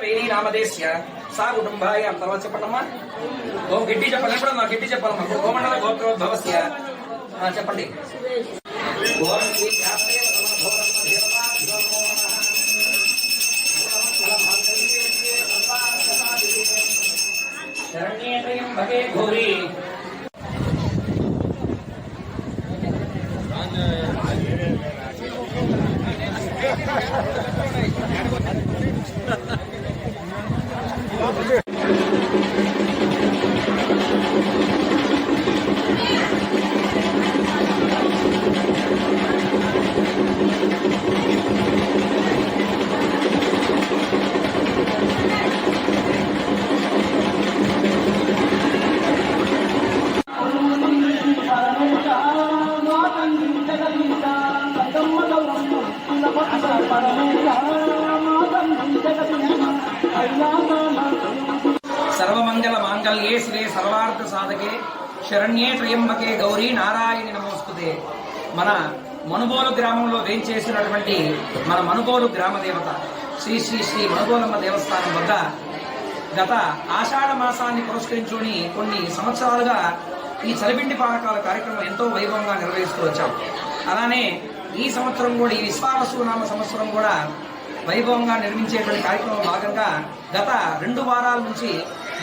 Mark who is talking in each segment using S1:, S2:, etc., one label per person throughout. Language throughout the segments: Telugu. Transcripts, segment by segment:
S1: వేణి నామదేశ్య సా కుటుంబాయ అని తర్వాత చెప్పండమ్మా ఓ గిడ్డి చెప్పండి ఎప్పుడమ్మా గిడ్డి చెప్పాలమ్మా గోమండల గోత్రోద్భవస్య ఆ, చెప్పండి ఓం శ్రీ వ్యాసదేవ ハハハハ! సర్వమంగళ మాంగళ్యే శ్రీ సర్వార్థ సాధకే శరణ్యే త్రయంబకే గౌరీ నారాయణి నమోస్తుతే. మన మనుబోలు గ్రామంలో వేంచేసినటువంటి మన మనుబోలు గ్రామ దేవత శ్రీ శ్రీ శ్రీ మనుబోలమ్మ దేవస్థానం వద్ద గత ఆషాఢ మాసాన్ని పురస్కరించుకొని కొన్ని సంవత్సరాలుగా ఈ చలిపిండి పానకాల కార్యక్రమం ఎంతో వైభవంగా నిర్వహిస్తూ వచ్చాం. అలానే ఈ సంవత్సరం కూడా ఈ విశ్వావసునామ సంవత్సరం కూడా వైభవంగా నిర్మించేటువంటి కార్యక్రమం భాగంగా గత రెండు వారాల నుంచి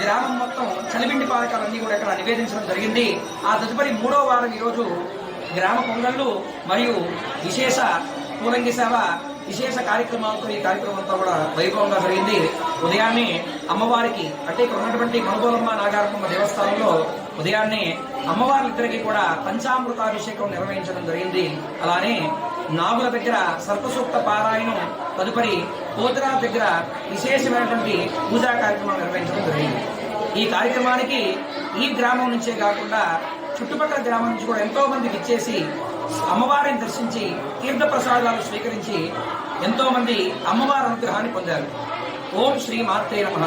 S1: గ్రామం మొత్తం చలిపిండి పాలకాలన్నీ కూడా ఇక్కడ నివేదించడం జరిగింది. ఆ తదుపరి మూడో వారం ఈరోజు గ్రామ పొంగళ్ళు మరియు విశేష పూలంగి సేవ విశేష కార్యక్రమాలతో ఈ కార్యక్రమం అంతా కూడా వైభవంగా జరిగింది. ఉదయాన్నే అమ్మవారికి అంటే ఇక్కడ ఉన్నటువంటి మనుగోలమ్మ నాగారమ్మ దేవస్థానంలో ఉదయాన్నే అమ్మవారిద్దరికి కూడా పంచామృతాభిషేకం నిర్వహించడం జరిగింది. అలానే నాగుల దగ్గర సర్పసూక్త పారాయణం తదుపరి పోతరా దగ్గర విశేషమైనటువంటి పూజా కార్యక్రమం నిర్వహించడం జరిగింది. ఈ కార్యక్రమానికి ఈ గ్రామం నుంచే కాకుండా చుట్టుపక్కల గ్రామం నుంచి కూడా ఎంతో మందికి విచ్చేసి అమ్మవారిని దర్శించి తీర్థ ప్రసాదాలు స్వీకరించి ఎంతో మంది అమ్మవారి అనుగ్రహాన్ని పొందారు. ఓం శ్రీ మాత్రే నమ.